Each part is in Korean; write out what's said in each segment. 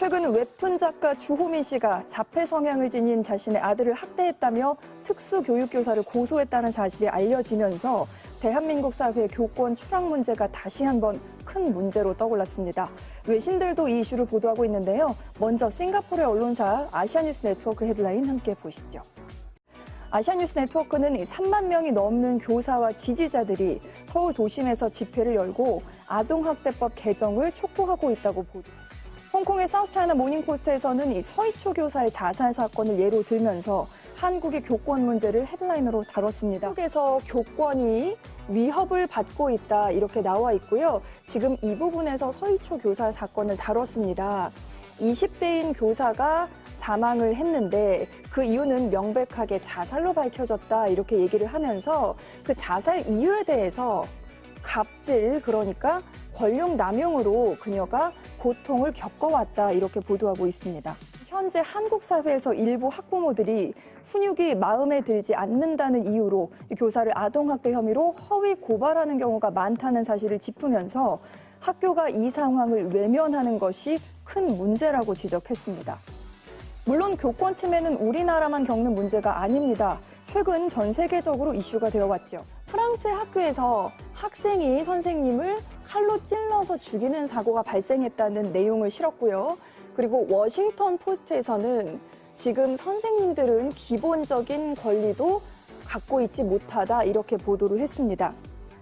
최근 웹툰 작가 주호민 씨가 자폐 성향을 지닌 자신의 아들을 학대했다며 특수교육교사를 고소했다는 사실이 알려지면서 대한민국 사회 교권 추락 문제가 다시 한번 큰 문제로 떠올랐습니다. 외신들도 이 이슈를 보도하고 있는데요. 먼저 싱가포르의 언론사 아시아뉴스 네트워크 헤드라인 함께 보시죠. 아시아뉴스 네트워크는 3만 명이 넘는 교사와 지지자들이 서울 도심에서 집회를 열고 아동학대법 개정을 촉구하고 있다고 보도. 홍콩의 사우스차이나 모닝포스트에서는 이 서희초 교사의 자살 사건을 예로 들면서 한국의 교권 문제를 헤드라인으로 다뤘습니다. 한국에서 교권이 위협을 받고 있다 이렇게 나와 있고요. 지금 이 부분에서 서희초 교사 사건을 다뤘습니다. 20대인 교사가 사망을 했는데 그 이유는 명백하게 자살로 밝혀졌다 이렇게 얘기를 하면서 그 자살 이유에 대해서 갑질 그러니까 권력 남용으로 그녀가 고통을 겪어왔다 이렇게 보도하고 있습니다. 현재 한국 사회에서 일부 학부모들이 훈육이 마음에 들지 않는다는 이유로 이 교사를 아동학대 혐의로 허위 고발하는 경우가 많다는 사실을 짚으면서 학교가 이 상황을 외면하는 것이 큰 문제라고 지적했습니다. 물론 교권 침해는 우리나라만 겪는 문제가 아닙니다. 최근 전 세계적으로 이슈가 되어 왔죠. 프랑스의 학교에서 학생이 선생님을 칼로 찔러서 죽이는 사고가 발생했다는 내용을 실었고요. 그리고 워싱턴 포스트에서는 지금 선생님들은 기본적인 권리도 갖고 있지 못하다 이렇게 보도를 했습니다.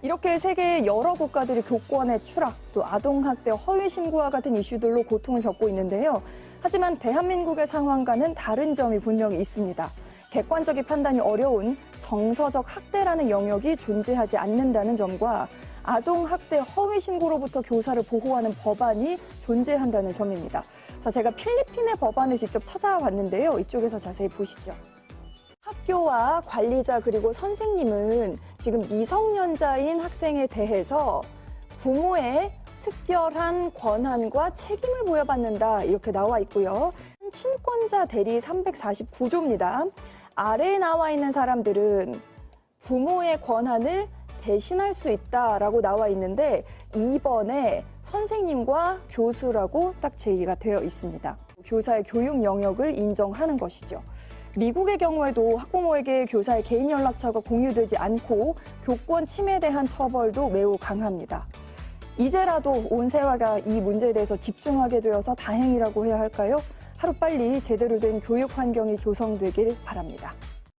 이렇게 세계의 여러 국가들이 교권의 추락, 또 아동학대 허위 신고와 같은 이슈들로 고통을 겪고 있는데요. 하지만 대한민국의 상황과는 다른 점이 분명히 있습니다. 객관적인 판단이 어려운 정서적 학대라는 영역이 존재하지 않는다는 점과 아동 학대 허위 신고로부터 교사를 보호하는 법안이 존재한다는 점입니다. 자, 제가 필리핀의 법안을 직접 찾아왔는데요. 이쪽에서 자세히 보시죠. 학교와 관리자 그리고 선생님은 지금 미성년자인 학생에 대해서 부모의 특별한 권한과 책임을 부여받는다 이렇게 나와 있고요. 친권자 대리 349조입니다. 아래에 나와 있는 사람들은 부모의 권한을 대신할 수 있다라고 나와 있는데 2번에 선생님과 교수라고 딱 제기가 되어 있습니다. 교사의 교육 영역을 인정하는 것이죠. 미국의 경우에도 학부모에게 교사의 개인 연락처가 공유되지 않고 교권 침해에 대한 처벌도 매우 강합니다. 이제라도 온 세화가 이 문제에 대해서 집중하게 되어서 다행이라고 해야 할까요? 하루빨리 제대로 된 교육 환경이 조성되길 바랍니다.